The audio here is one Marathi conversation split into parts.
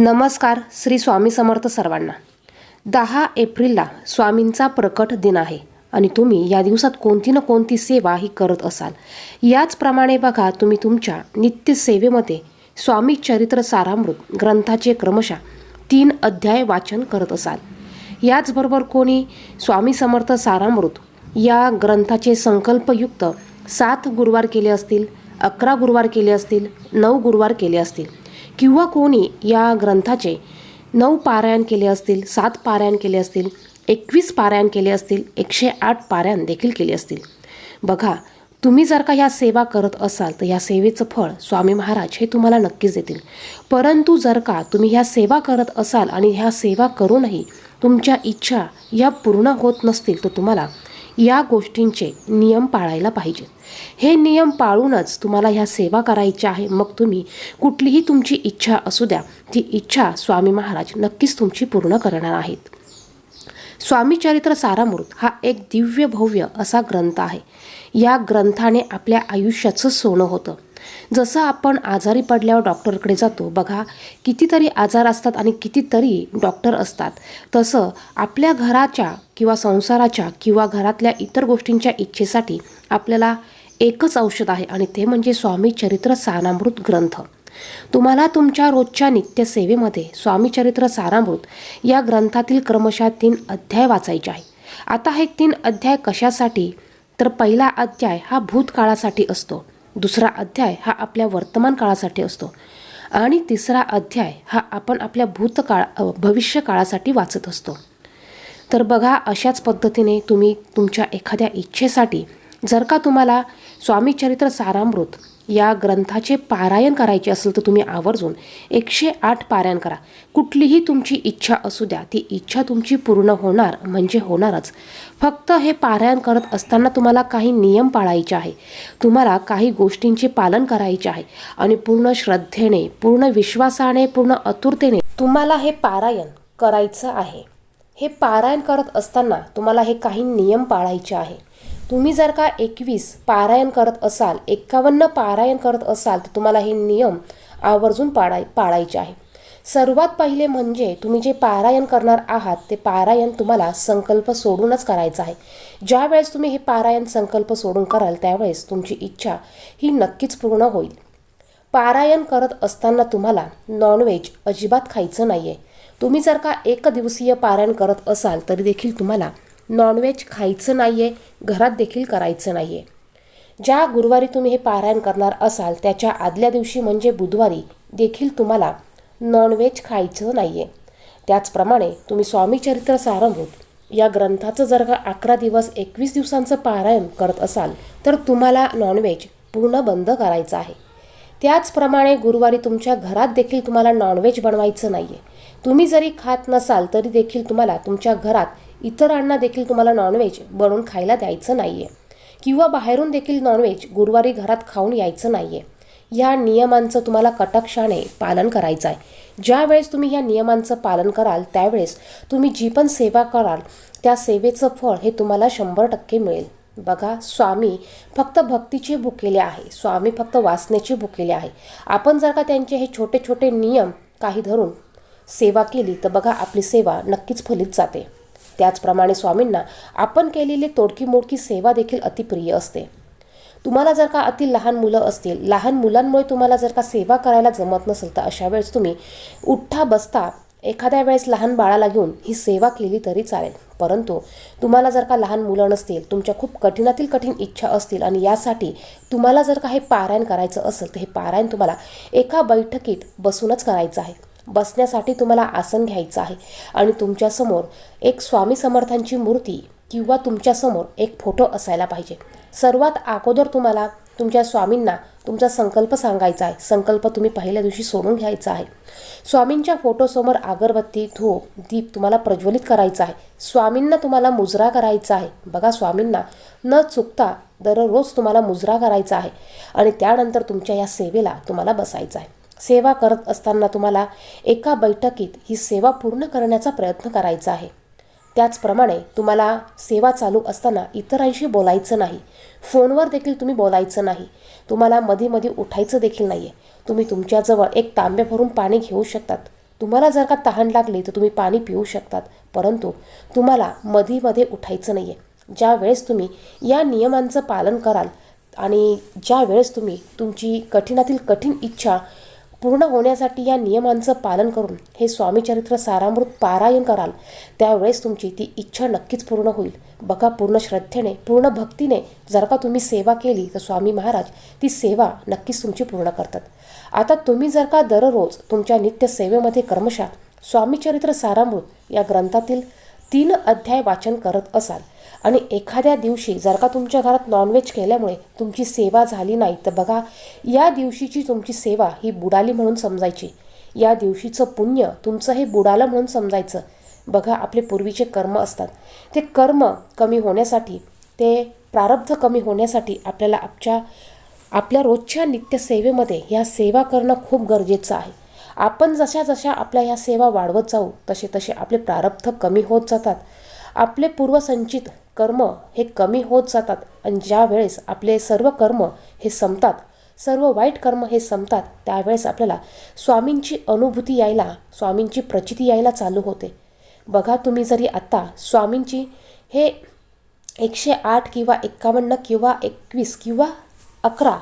नमस्कार श्री स्वामी समर्थ सर्वांना. दहा एप्रिलला स्वामींचा प्रकट दिन आहे आणि तुम्ही या दिवसात कोणती ना कोणती सेवा ही करत असाल. याचप्रमाणे बघा तुम्ही तुमच्या नित्य सेवेमध्ये स्वामी चरित्र सारामृत ग्रंथाचे क्रमशः तीन अध्याय वाचन करत असाल. याचबरोबर कोणी स्वामी समर्थ सारामृत या ग्रंथाचे संकल्पयुक्त सात गुरुवार केले असतील अकरा गुरुवार केले असतील नऊ गुरुवार केले असतील किंवा कोणी या ग्रंथाचे नऊ पारायण केले असतील सात पारायण केले असतील एकवीस पारायण केले असतील एकशे आठ पारायण देखील केले असतील. बघा तुम्ही जर का ह्या सेवा करत असाल तर या सेवेचं फळ स्वामी महाराज हे तुम्हाला नक्कीच देतील. परंतु जर का तुम्ही ह्या सेवा करत असाल आणि ह्या सेवा करूनही तुमच्या इच्छा या पूर्ण होत नसतील तर तुम्हाला या गोष्टींचे नियम पाळायला पाहिजेत. हे नियम पाळूनच तुम्हाला ह्या सेवा करायच्या आहे. मग तुम्ही कुठलीही तुमची इच्छा असू द्या. ती इच्छा स्वामी महाराज नक्कीच तुमची पूर्ण करणार आहेत. स्वामी चरित्र सारामृत हा एक दिव्य भव्य असा ग्रंथ आहे. या ग्रंथाने आपल्या आयुष्याचं सोनं होतं. जसं आपण आजारी पडल्यावर डॉक्टरकडे जातो बघा कितीतरी आजार असतात आणि कितीतरी डॉक्टर असतात. तसं आपल्या घराच्या किंवा संसाराच्या किंवा घरातल्या इतर गोष्टींच्या इच्छेसाठी आपल्याला एकच औषध आहे आणि ते म्हणजे स्वामी चरित्र सारामृत ग्रंथ. तुम्हाला तुमच्या रोजच्या नित्यसेवेमध्ये स्वामी चरित्र सारामृत या ग्रंथातील क्रमशः तीन अध्याय वाचायचे आहे. आता हे तीन अध्याय कशासाठी? तर पहिला अध्याय हा भूतकाळासाठी असतो. दुसरा अध्याय हा आपल्या वर्तमान काळासाठी असतो. आणि तिसरा अध्याय हा आपण आपल्या भूतकाळ भविष्य काळासाठी वाचत असतो. तर बघा अशाच पद्धतीने तुम्ही तुमच्या एखाद्या इच्छेसाठी जर का तुम्हाला स्वामी चरित्र सारामृत या ग्रंथाचे पारायण करायचे असेल तर तुम्ही आवर्जून एकशे आठ पारायण करा. कुठलीही तुमची इच्छा असू द्या ती इच्छा तुमची पूर्ण होणार म्हणजे होणारच. फक्त हे पारायण करत असताना तुम्हाला काही नियम पाळायचे आहे. तुम्हाला काही गोष्टींचे पालन करायचे आहे आणि पूर्ण श्रद्धेने पूर्ण विश्वासाने पूर्ण आतुरतेने तुम्हाला हे पारायण करायचं आहे. हे पारायण करत असताना तुम्हाला हे काही नियम पाळायचे आहे. तुम्ही जर का एकवीस पारायण करत असाल एकावन्न पारायण करत असाल तर तुम्हाला हे नियम आवर्जून पाळाय पाळायचे आहे. सर्वात पहिले म्हणजे तुम्ही जे पारायण करणार आहात ते पारायण तुम्हाला संकल्प सोडूनच करायचं आहे. ज्यावेळेस तुम्ही हे पारायण संकल्प सोडून कराल त्यावेळेस तुमची इच्छा ही नक्कीच पूर्ण होईल. पारायण करत असताना तुम्हाला नॉनव्हेज अजिबात खायचं नाही आहे तुम्ही जर का एक दिवसीय पारायण करत असाल तरी देखील तुम्हाला नॉनव्हेज खायचं नाही आहे घरात देखील करायचं नाही आहे ज्या गुरुवारी तुम्ही हे पारायण करणार असाल त्याच्या आदल्या दिवशी म्हणजे बुधवारी देखील तुम्हाला नॉनव्हेज खायचं नाही आहे त्याचप्रमाणे तुम्ही स्वामी चरित्र या ग्रंथाचं जर का अकरा दिवस एकवीस दिवसांचं पारायण करत असाल तर तुम्हाला नॉनव्हेज पूर्ण बंद करायचं आहे. त्याचप्रमाणे गुरुवारी तुमच्या घरात देखील तुम्हाला नॉनव्हेज बनवायचं नाही आहे तुम्ही जरी खात नसाल तरी देखील तुम्हाला तुमच्या घरात इतरांना देखील तुम्हाला नॉनव्हेज बनवून खायला द्यायचं नाही आहे किंवा बाहेरून देखील नॉनव्हेज गुरुवारी घरात खाऊन यायचं नाही आहे या नियमांचं तुम्हाला कटक्षाने पालन करायचं आहे. ज्यावेळेस तुम्ही या नियमांचं पालन कराल त्यावेळेस तुम्ही जी पण सेवा कराल त्या सेवेचं फळ हे तुम्हाला शंभर टक्के मिळेल. बघा स्वामी फक्त भक्तीचे भुकेले आहे. स्वामी फक्त वाचण्याचे भुकेले आहे. आपण जर का त्यांचे हे छोटे छोटे नियम काही धरून सेवा केली तर बघा आपली सेवा नक्कीच फलित जाते. त्याचप्रमाणे स्वामींना आपण केलेली तोडकी मोडकी सेवा देखील अतिप्रिय असते. तुम्हाला जर का अति लहान मुलं असतील लहान मुलांमुळे तुम्हाला जर का सेवा करायला जमत नसेल तर अशा वेळेस तुम्ही उठता बसता एखाद्या वेळेस लहान बाळाला घेऊन ही सेवा केली तरी चालेल. परंतु तुम्हाला जर का लहान मुलं नसतील तुमच्या खूप कठीणातील कठीण इच्छा असतील आणि यासाठी तुम्हाला जर का हे पारायण करायचं असेल तर हे पारायण तुम्हाला एका बैठकीत बसूनच करायचं आहे. बसण्यासाठी तुम्हाला आसन घ्यायचं आहे. आणि तुमच्यासमोर एक स्वामी समर्थांची मूर्ती किंवा तुमच्यासमोर एक फोटो असायला पाहिजे. सर्वात अगोदर तुम्हाला तुमच्या स्वामींना तुमचा संकल्प सांगायचा आहे. संकल्प तुम्ही पहिल्या दिवशी सोडून घ्यायचा आहे. स्वामींच्या फोटोसमोर अगरबत्ती धूप दीप तुम्हाला प्रज्वलित करायचा आहे. स्वामींना तुम्हाला मुजरा करायचा आहे. बघा स्वामींना न चुकता दररोज तुम्हाला मुजरा करायचा आहे. आणि त्यानंतर तुमच्या या सेवेला तुम्हाला बसायचं आहे. सेवा करत असताना तुम्हाला एका बैठकीत ही सेवा पूर्ण करण्याचा प्रयत्न करायचा आहे. त्याचप्रमाणे तुम्हाला सेवा चालू असताना इतरांशी बोलायचं नाही. फोनवर देखील तुम्ही बोलायचं नाही. तुम्हाला मध्ये मध्ये उठायचं देखील नाही आहे तुम्ही तुमच्याजवळ एक तांबे भरून पाणी घेऊ शकतात. तुम्हाला जर का तहान लागली तर तुम्ही पाणी पिऊ शकतात. परंतु तुम्हाला मधीमध्ये उठायचं नाही आहे ज्या वेळेस तुम्ही या नियमांचं पालन कराल आणि ज्या वेळेस तुम्ही तुमची कठीणातील कठीण इच्छा पूर्ण होण्यासाठी या नियमांचं पालन करून हे स्वामीचरित्र सारामृत पारायण कराल. त्यावेळेस तुमची ती इच्छा नक्कीच पूर्ण होईल. बघा पूर्ण श्रद्धेने पूर्ण भक्तीने जर का तुम्ही सेवा केली तर स्वामी महाराज ती सेवा नक्कीच तुमची पूर्ण करतात. आता तुम्ही जर का दररोज तुमच्या नित्य सेवेमध्ये क्रमशः स्वामीचरित्र सारामृत या ग्रंथातील तीन अध्याय वाचन करत असाल. आणि एखाद्या दिवशी जर का तुमच्या घरात नॉनव्हेज केल्यामुळे तुमची सेवा झाली नाही तर बघा या दिवशीची तुमची सेवा ही बुडाली म्हणून समजायची. या दिवशीचं पुण्य तुमचं हे बुडालं म्हणून समजायचं. बघा आपले पूर्वीचे कर्म असतात. ते कर्म कमी होण्यासाठी ते प्रारब्ध कमी होण्यासाठी आपल्याला आपच्या आपल्या रोजच्या नित्यसेवेमध्ये ह्या सेवा करणं खूप गरजेचं आहे. आपण जशा जशा आपल्या ह्या सेवा वाढवत जाऊ तसे तसे आपले प्रारब्ध कमी होत जातात. आपले पूर्वसंचित कर्म हे कमी होत जातात आणि ज्या वेळेस आपले सर्व कर्म हे संपतात सर्व वाईट कर्म हे संपतात त्यावेळेस आपल्याला स्वामींची अनुभूती यायला स्वामींची प्रचिती यायला चालू होते. बघा तुम्ही जरी आत्ता स्वामींची हे एकशे आठ किंवा एक्कावन्न किंवा एकवीस किंवा अकरा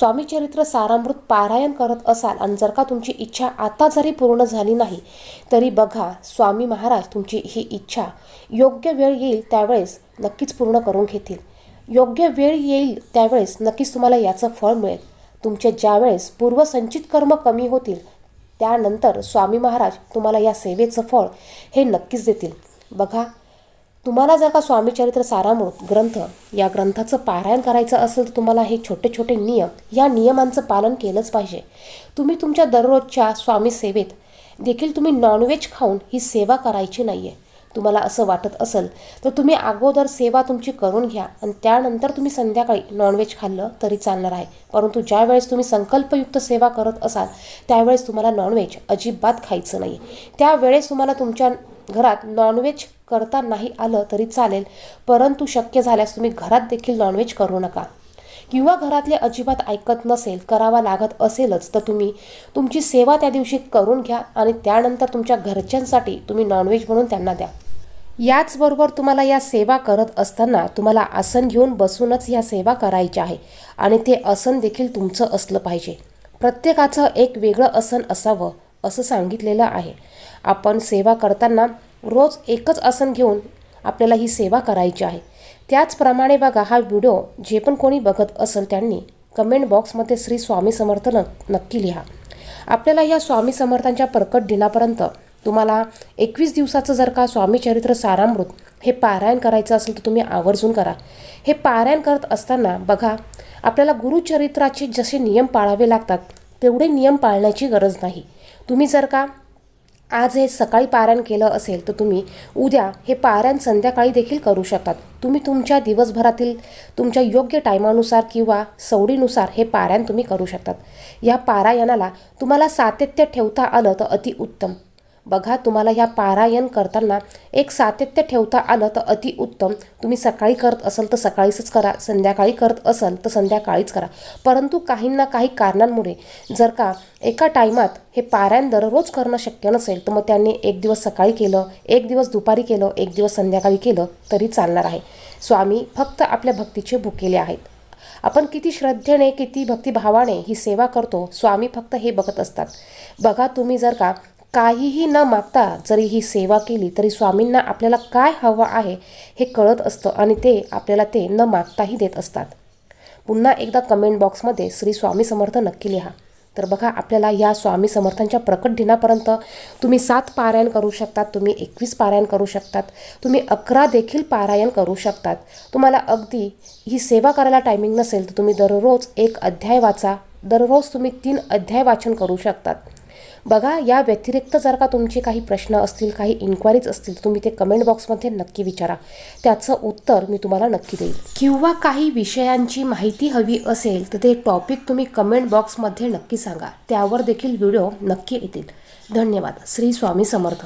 स्वामीचरित्र सारामृत पारायण करत असाल आणि जर का तुमची इच्छा आता जरी पूर्ण झाली नाही तरी बघा स्वामी महाराज तुमची ही इच्छा योग्य वेळ येईल त्यावेळेस नक्कीच पूर्ण करून घेतील. योग्य वेळ येईल त्यावेळेस नक्कीच तुम्हाला याचं फळ मिळेल. तुमचे ज्यावेळेस पूर्वसंचित कर्म कमी होतील त्यानंतर स्वामी महाराज तुम्हाला या सेवेचं फळ हे नक्कीच देतील. बघा तुम्हाला जर का स्वामीचरित्र सारामृत ग्रंथ या ग्रंथाचं पारायण करायचं असेल तर तुम्हाला हे छोटे छोटे नियम या नियमांचं पालन केलंच पाहिजे. तुम्ही तुमच्या दररोजच्या स्वामी सेवेत देखील तुम्ही नॉनव्हेज खाऊन ही सेवा करायची नाही आहे तुम्हाला असं वाटत असेल तर तुम्ही अगोदर सेवा तुमची करून घ्या आणि त्यानंतर तुम्ही संध्याकाळी नॉनव्हेज खाल्लं तरी चालणार आहे. परंतु ज्यावेळेस तुम्ही संकल्पयुक्त सेवा करत असाल त्यावेळेस तुम्हाला नॉनव्हेज अजिबात खायचं नाही त्यावेळेस तुम्हाला तुमच्या घरात नॉनव्हेज करता नाही आलं तरी चालेल परंतु शक्य झाल्यास तुम्ही घरात देखील नॉनव्हेज करू नका. किंवा घरातले अजिबात ऐकत नसेल करावा लागत असेलच तर तुम्ही तुमची सेवा त्या दिवशी करून घ्या आणि त्यानंतर तुमच्या घरच्यांसाठी तुम्ही नॉनव्हेज म्हणून त्यांना द्या. याचबरोबर तुम्हाला या सेवा करत असताना तुम्हाला आसन घेऊन बसूनच या सेवा करायची आहे आणि ते आसन देखील तुमचं असलं पाहिजे. प्रत्येकाचं एक वेगळं आसन असावं. असं सांगितलेलं आहे. आपण सेवा करताना रोज एकच आसन घेऊन आपल्याला ही सेवा करायची आहे. त्याचप्रमाणे बघा हा व्हिडिओ जे पण कोणी बघत असेल त्यांनी कमेंट बॉक्समध्ये श्री स्वामी समर्थ न नक्की लिहा. आपल्याला या स्वामी समर्थांच्या प्रकट दिनापर्यंत तुम्हाला एकवीस दिवसाचं जर का स्वामी चरित्र सारामृत हे पारायण करायचं असेल तर तुम्ही आवर्जून करा. हे पारायण करत असताना बघा आपल्याला गुरुचरित्राचे जसे नियम पाळावे लागतात तेवढे नियम पाळण्याची गरज नाही. तुम्ही जर का आज हे सकाळी पारायण केलं असेल तर तुम्ही उद्या हे पारायण संध्याकाळी देखील करू शकतात. तुम्ही तुमच्या दिवसभरातील तुमच्या योग्य टायमानुसार किंवा सवडीनुसार हे पारायण तुम्ही करू शकतात. या पारायणाला तुम्हाला सातत्य ठेवता आलं तर अतिउत्तम. बघा तुम्हाला ह्या पारायण करताना एक सातत्य ठेवता आलं तर अतिउत्तम तुम्ही सकाळी करत असाल तर सकाळीच करा संध्याकाळी करत असाल तर संध्याकाळीच करा. परंतु काहींना काही कारणांमुळे जर का एका टायमात हे पारायण दररोज करणं शक्य नसेल तर मग त्यांनी एक दिवस सकाळी केलं एक दिवस दुपारी केलं एक दिवस संध्याकाळी केलं तरी चालणार आहे. स्वामी फक्त आपल्या भक्तीचे भुकेले आहेत. आपण किती श्रद्धेने किती भक्तिभावाने ही सेवा करतो स्वामी फक्त हे बघत असतात. बघा तुम्ही जर का काहीही न मागता जरी ही सेवा केली तरी स्वामींना आपल्याला काय हवं आहे हे कळत असतं आणि ते आपल्याला ते न मागताही देत असतात. पुन्हा एकदा कमेंट बॉक्समध्ये श्री स्वामी समर्थ नक्की लिहा. तर बघा आपल्याला या स्वामी समर्थांच्या प्रकट दिनापर्यंत तुम्ही सात पारायण करू शकतात तुम्ही एकवीस पारायण करू शकतात तुम्ही अकरा देखील पारायण करू शकतात. तुम्हाला अगदी ही सेवा करायला टायमिंग नसेल तर तुम्ही दररोज एक अध्याय वाचा. दररोज तुम्ही तीन अध्याय वाचन करू शकतात. बघा या व्यतिरिक्त जर का तुमचे काही प्रश्न असतील काही इन्क्वायरीज असतील तुम्ही ते कमेंट बॉक्समध्ये नक्की विचारा. त्याचं उत्तर मी तुम्हाला नक्की देईल. किंवा काही विषयांची माहिती हवी असेल तर ते टॉपिक तुम्ही कमेंट बॉक्समध्ये नक्की सांगा. त्यावर देखील व्हिडिओ नक्की येतील. धन्यवाद. श्री स्वामी समर्थ.